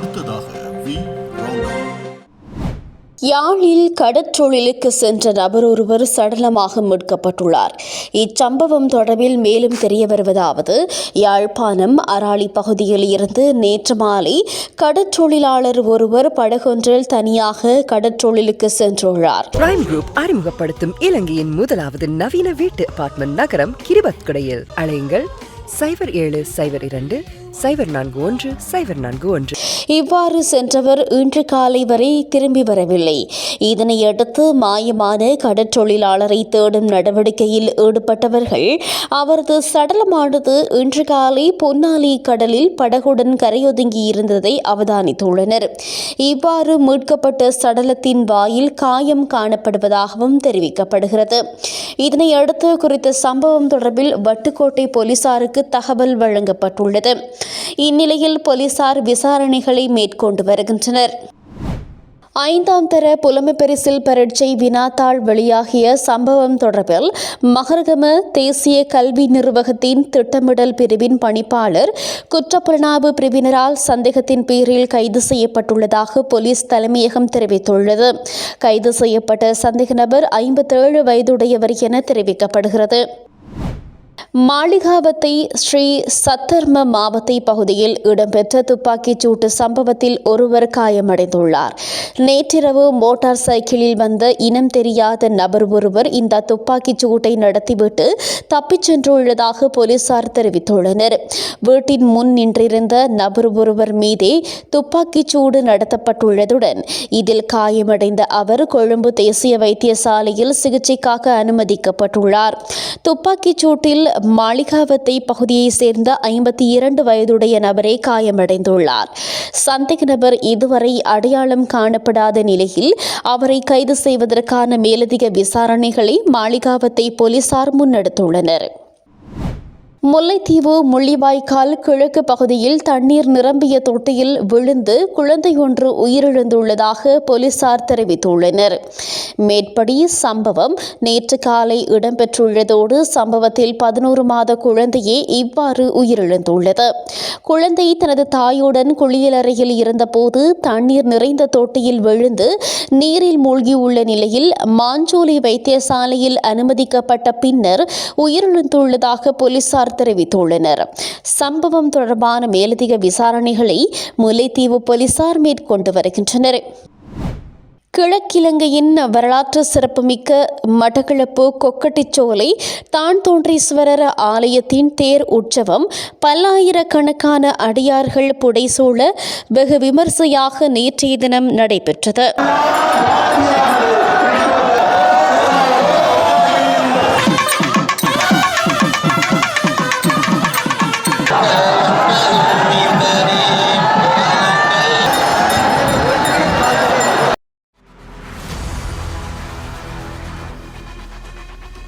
அடுத்ததாக வி. யாழில் கடற்றொழிலுக்கு சென்ற நபர் ஒருவர் சடலமாக மீட்கப்பட்டுள்ளார். இச்சம்பவம் தொடர்பில் மேலும் தெரிய வருவதாவது யாழ்ப்பாணம் அராளி பகுதியில் இருந்து நேற்று மாலை கடற்றொழிலாளர் ஒருவர் படகொன்றில் தனியாக கடற்றொழிலுக்கு சென்றுள்ளார். பிரைம் குரூப் அறிமுகப்படுத்தும் இலங்கையின் முதலாவது நவீன வீட்டு அபார்ட்மெண்ட் நகரம் கிரிபத்குடையில். அழையுங்கள் சைபர் ஏழு சைபர் இரண்டு சைபர் நான்கு ஒன்று சைபர் நான்கு ஒன்று. இவ்வாறு சென்றவர் இன்று காலை வரை திரும்பி வரவில்லை. இதனையடுத்து மாயமான கடற்றொழிலாளரை தேடும் நடவடிக்கையில் ஈடுபட்டவர்கள் அவரது சடலமானது இன்று காலை பொன்னாலி கடலில் படகுடன் கரையொதுங்கி இருந்ததை அவதானித்துள்ளனர். இவ்வாறு மீட்கப்பட்ட சடலத்தின் வாயில் காயம் காணப்படுவதாகவும் தெரிவிக்கப்படுகிறது. இதனையடுத்து குறித்த சம்பவம் தொடர்பில் வட்டுக்கோட்டை போலீசாருக்கு தகவல் வழங்கப்பட்டுள்ளது. இந்நிலையில் போலீசார் விசாரணைகளை மேற்கொண்டு வருகின்றனர். ஐந்தாம் தர புலமைப்பரிசில் பரீட்சை வினாத்தாள் வெளியாகிய சம்பவம் தொடர்பில் மகரகம தேசிய கல்வி நிர்வாகத்தின் திட்டமிடல் பிரிவின் பணிப்பாளர் குற்றப்புலனாய்வு பிரிவினரால் சந்தேகத்தின் பேரில் கைது செய்யப்பட்டுள்ளதாக போலீஸ் தலைமையகம் தெரிவித்துள்ளது. கைது செய்யப்பட்ட சந்தேக நபர் ஐம்பத்தேழு வயதுடையவர் என தெரிவிக்கப்படுகிறது. மாளிகாவத்தை ஸ்ரீ சத்தர்ம மாவத்தை பகுதியில் இடம்பெற்ற துப்பாக்கிச் சூட்டு சம்பவத்தில் ஒருவர் காயமடைந்துள்ளார். நேற்றிரவு மோட்டார் சைக்கிளில் வந்த இனம் தெரியாத நபர் ஒருவர் இந்த துப்பாக்கிச் சூட்டை நடத்திவிட்டு தப்பிச் சென்றுள்ளதாக போலீசார் தெரிவித்துள்ளனர். வீட்டின் முன் நின்றிருந்த நபர் ஒருவர் மீதே துப்பாக்கிச் சூடு நடத்தப்பட்டுள்ளதுடன் இதில் காயமடைந்த அவர் கொழும்பு தேசிய வைத்தியசாலையில் சிகிச்சைக்காக அனுமதிக்கப்பட்டுள்ளார். துப்பாக்கிச் சூட்டில் மாளிகாவத்தை பகுதியைச் சேர்ந்த ஐம்பத்தி இரண்டு வயதுடைய நபரே காயமடைந்துள்ளார். சந்தேக நபர் இதுவரை அடையாளம் காணப்படாத நிலையில் அவரை கைது செய்வதற்கான மேலதிக விசாரணைகளை மாளிகாவத்தை போலீசார் முன்னெடுத்துள்ளனர். முல்லைத்தீவு முள்ளிவாய்க்கால் கிழக்கு பகுதியில் தண்ணீர் நிரம்பிய தொட்டியில் விழுந்து குழந்தை ஒன்று உயிரிழந்துள்ளதாக போலீசார் தெரிவித்துள்ளனர். மேற்படி சம்பவம் நேற்று காலை இடம்பெற்றுள்ளதோடு சம்பவத்தில் பதினோரு மாத குழந்தையே இவ்வாறு உயிரிழந்துள்ளது. குழந்தை தனது தாயுடன் குளியலறையில் இருந்தபோது தண்ணீர் நிறைந்த தொட்டியில் விழுந்து நீரில் மூழ்கியுள்ள நிலையில் மாஞ்சோலி வைத்தியசாலையில் அனுமதிக்கப்பட்ட பின்னர் உயிரிழந்துள்ளதாக போலீசார் தெரிவித்துள்ளனர். சம்பவம் தொடர்பான மேலதிக விசாரணைகளை முல்லைத்தீவு போலீசார் மேற்கொண்டு வருகின்றனர். கிழக்கிலங்கையின் வரலாற்று சிறப்புமிக்க மட்டக்களப்பு கொக்கட்டிச்சோலை தான் தோன்றீஸ்வரர் ஆலயத்தின் தேர் உற்சவம் பல்லாயிரக்கணக்கான அடியார்கள் புடைசூழ வெகு விமர்சையாக நேற்றைய தினம் நடைபெற்றது.